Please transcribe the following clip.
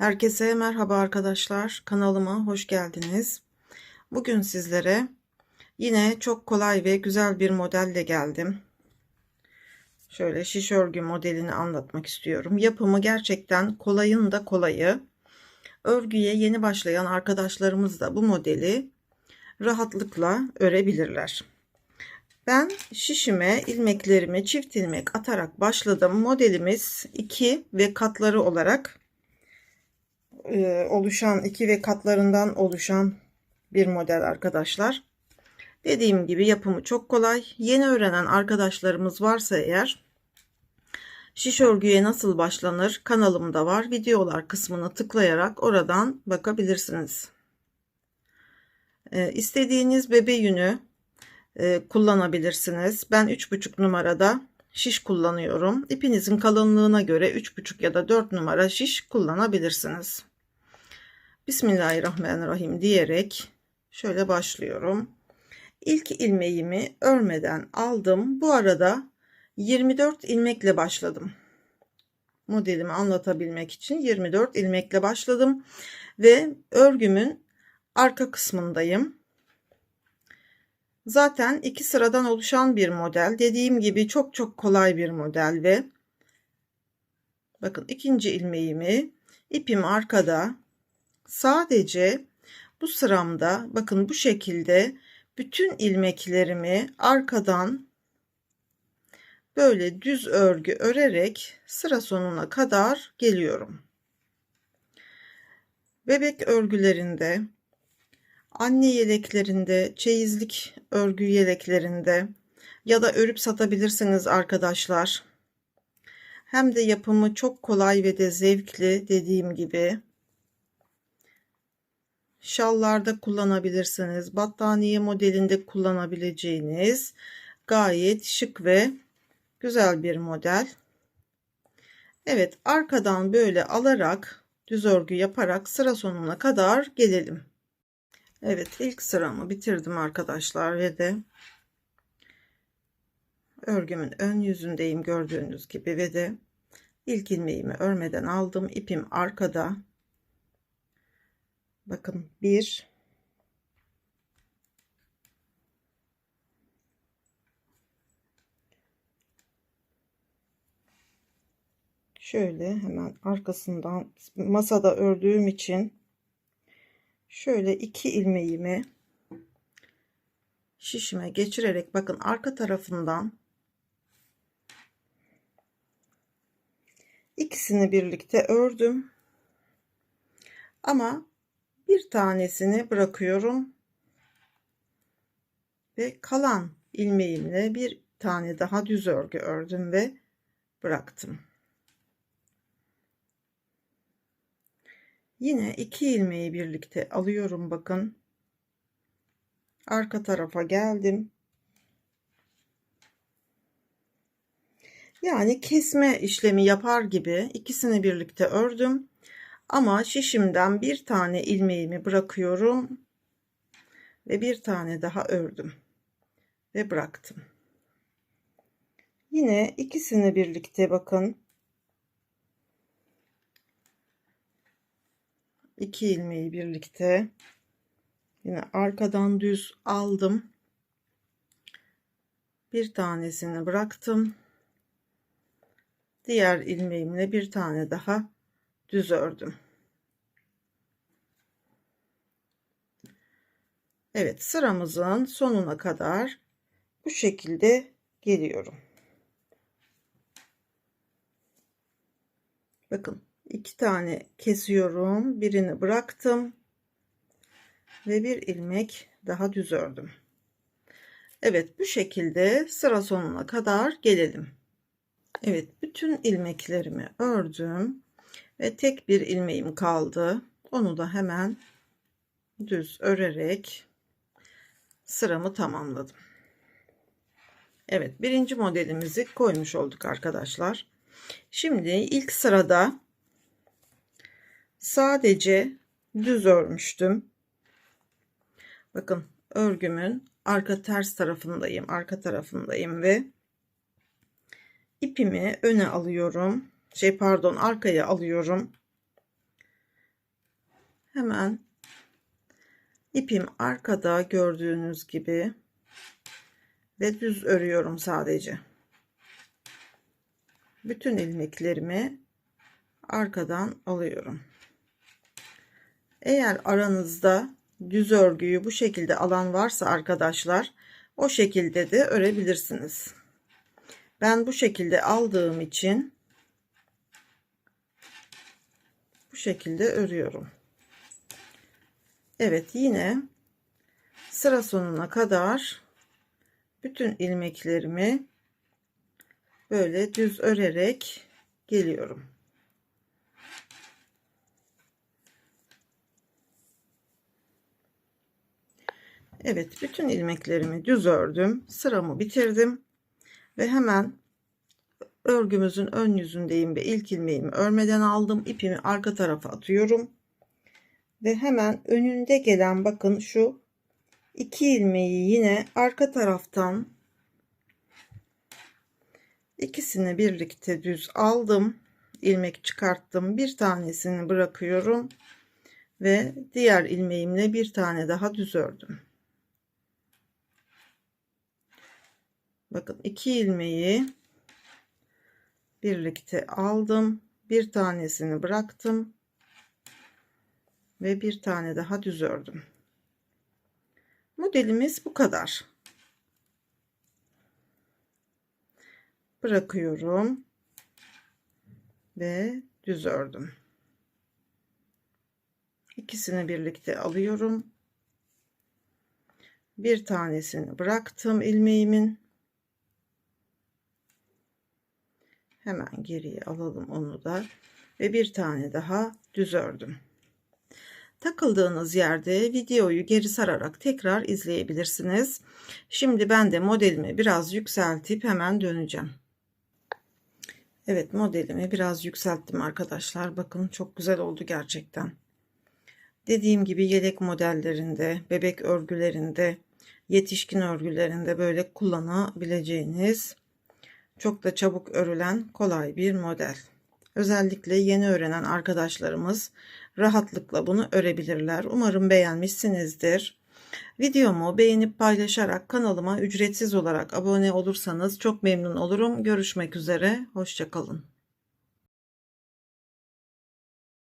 Herkese merhaba arkadaşlar. Kanalıma hoş geldiniz. Bugün sizlere yine çok kolay ve güzel bir modelle geldim. Şöyle şiş örgü modelini anlatmak istiyorum. Yapımı gerçekten kolayın da kolayı. Örgüye yeni başlayan arkadaşlarımız da bu modeli rahatlıkla örebilirler. Ben şişime ilmeklerimi çift ilmek atarak başladım. Modelimiz 2 ve katları olarak e, oluşan iki ve katlarından oluşan bir model arkadaşlar. Dediğim gibi yapımı çok kolay. Yeni öğrenen arkadaşlarımız varsa eğer şiş örgüye nasıl başlanır kanalımda var. Videolar kısmını tıklayarak oradan bakabilirsiniz. E, istediğiniz bebe yünü e, kullanabilirsiniz. Ben 3,5 numarada şiş kullanıyorum. İpinizin kalınlığına göre 3,5 ya da 4 numara şiş kullanabilirsiniz. Bismillahirrahmanirrahim diyerek şöyle başlıyorum. İlk ilmeğimi örmeden aldım. Bu arada 24 ilmekle başladım. Modelimi anlatabilmek için 24 ilmekle başladım ve örgümün arka kısmındayım. Zaten iki sıradan oluşan bir model. Dediğim gibi çok çok kolay bir model ve bakın ikinci ilmeğimi ipim arkada sadece bu sıramda bakın bu şekilde bütün ilmeklerimi arkadan böyle düz örgü örerek sıra sonuna kadar geliyorum. Bebek örgülerinde anne yeleklerinde, çeyizlik örgü yeleklerinde ya da örüp satabilirsiniz arkadaşlar. Hem de yapımı çok kolay ve de zevkli dediğim gibi. Şallarda kullanabilirsiniz. Battaniye modelinde kullanabileceğiniz gayet şık ve güzel bir model. Evet arkadan böyle alarak düz örgü yaparak sıra sonuna kadar gelelim. Evet ilk sıramı bitirdim arkadaşlar ve de örgümün ön yüzündeyim gördüğünüz gibi ve de ilk ilmeğimi örmeden aldım ipim arkada bakın bir. Şöyle hemen arkasından masada ördüğüm için şöyle iki ilmeğimi şişime geçirerek bakın arka tarafından ikisini birlikte ördüm. Ama bir tanesini bırakıyorum ve kalan ilmeğimle bir tane daha düz örgü ördüm ve bıraktım Yine iki ilmeği birlikte alıyorum bakın. Arka tarafa geldim. Yani kesme işlemi yapar gibi ikisini birlikte ördüm. Ama şişimden bir tane ilmeğimi bırakıyorum. Ve bir tane daha ördüm. Ve bıraktım. Yine ikisini birlikte bakın 2 ilmeği birlikte yine arkadan düz aldım. Bir tanesini bıraktım. Diğer ilmeğimle bir tane daha düz ördüm. Evet sıramızın sonuna kadar bu şekilde geliyorum. Bakın iki tane kesiyorum birini bıraktım ve bir ilmek daha düz ördüm Evet bu şekilde sıra sonuna kadar gelelim Evet bütün ilmeklerimi ördüm ve tek bir ilmeğim kaldı onu da hemen düz örerek sıramı tamamladım Evet birinci modelimizi koymuş olduk arkadaşlar şimdi ilk sırada sadece düz örmüştüm. Bakın örgümün arka ters tarafındayım, arka tarafındayım ve ipimi öne alıyorum. Şey pardon, arkaya alıyorum. Hemen ipim arkada gördüğünüz gibi ve düz örüyorum sadece. Bütün ilmeklerimi arkadan alıyorum. Eğer aranızda düz örgüyü bu şekilde alan varsa arkadaşlar o şekilde de örebilirsiniz. Ben bu şekilde aldığım için bu şekilde örüyorum. Evet yine sıra sonuna kadar bütün ilmeklerimi böyle düz örerek geliyorum. Evet bütün ilmeklerimi düz ördüm. Sıramı bitirdim. Ve hemen örgümüzün ön yüzündeyim ve ilk ilmeğimi örmeden aldım. ipimi arka tarafa atıyorum. Ve hemen önünde gelen bakın şu iki ilmeği yine arka taraftan ikisini birlikte düz aldım. ilmek çıkarttım. Bir tanesini bırakıyorum ve diğer ilmeğimle bir tane daha düz ördüm. Bakın iki ilmeği birlikte aldım. Bir tanesini bıraktım. Ve bir tane daha düz ördüm. Modelimiz bu kadar. Bırakıyorum. Ve düz ördüm. İkisini birlikte alıyorum. Bir tanesini bıraktım ilmeğimin. Hemen geriye alalım onu da ve bir tane daha düz ördüm. Takıldığınız yerde videoyu geri sararak tekrar izleyebilirsiniz. Şimdi ben de modelimi biraz yükseltip hemen döneceğim. Evet modelimi biraz yükselttim arkadaşlar. Bakın çok güzel oldu gerçekten. Dediğim gibi yelek modellerinde, bebek örgülerinde, yetişkin örgülerinde böyle kullanabileceğiniz çok da çabuk örülen kolay bir model. Özellikle yeni öğrenen arkadaşlarımız rahatlıkla bunu örebilirler. Umarım beğenmişsinizdir. Videomu beğenip paylaşarak kanalıma ücretsiz olarak abone olursanız çok memnun olurum. Görüşmek üzere. Hoşçakalın.